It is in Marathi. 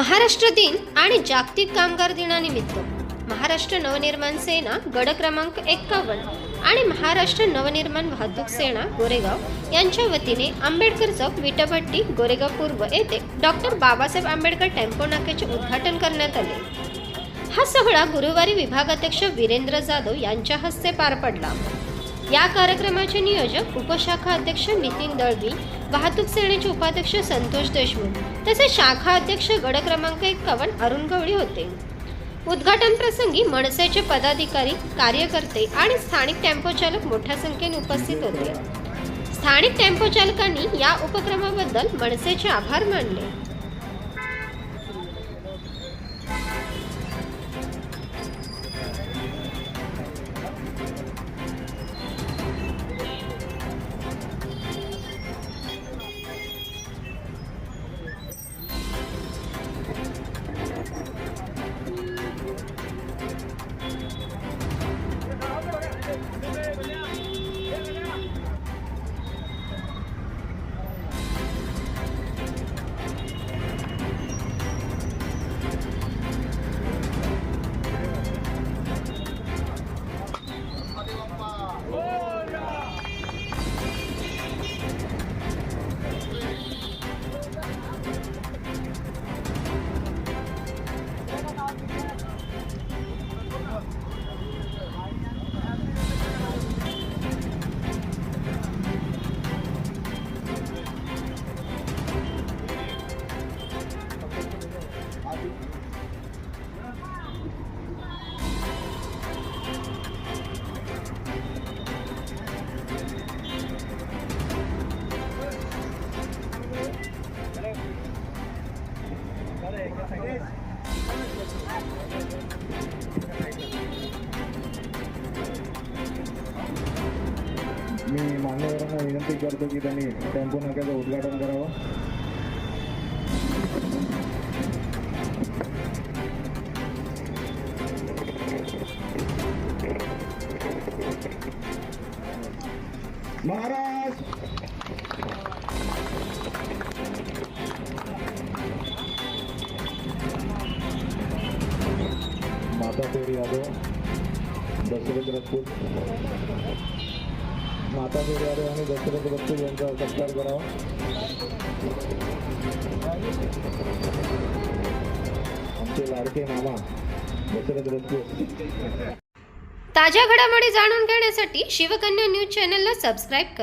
महाराष्ट्र दिन आणि जागतिक कामगार दिनानिमित्त. महाराष्ट्र नवनिर्माण सेना गड क्रमांक एक्कावन्न आणि महाराष्ट्र नवनिर्माण वाहतूक सेना गोरेगाव यांच्या वतीने आंबेडकर चौक विटाभट्टी गोरेगाव पूर्व येथे डॉक्टर बाबासाहेब आंबेडकर टेम्पो नाक्याचे उद्घाटन करण्यात आले. हा सोहळा गुरुवारी विभागाध्यक्ष वीरेंद्र जाधव यांच्या हस्ते पार पडला. या कार्यक्रमाचे नियोजक उपशाखा अध्यक्ष नितीन दळवी वाहतूक सेनेचे उपाध्यक्ष संतोष देशमुख तसेच शाखा अध्यक्ष गड क्रमांक एक्कावन्न अरुण गवळी होते. उद्घाटन प्रसंगी मनसेचे पदाधिकारी कार्यकर्ते आणि स्थानिक टेम्पो चालक मोठ्या संख्येने उपस्थित होते. स्थानिक टेम्पो चालकांनी या उपक्रमाबद्दल मनसेचे आभार मानले. मी मान्यवरांना विनंती करतो की त्यांनी टेम्पो नाक्याचं उद्घाटन करावं. महाराज! माता पेर यादव दशरथ राजपूत माता फेरी यादव आणि दशरथ राजपूत यांचा सत्कार करावा. आमचे लाडके मामा दशरथ राजपूत ताज्या घडामोडी जाणून घेण्यासाठी शिवकन्या न्यूज चॅनलला सबस्क्राईब करा.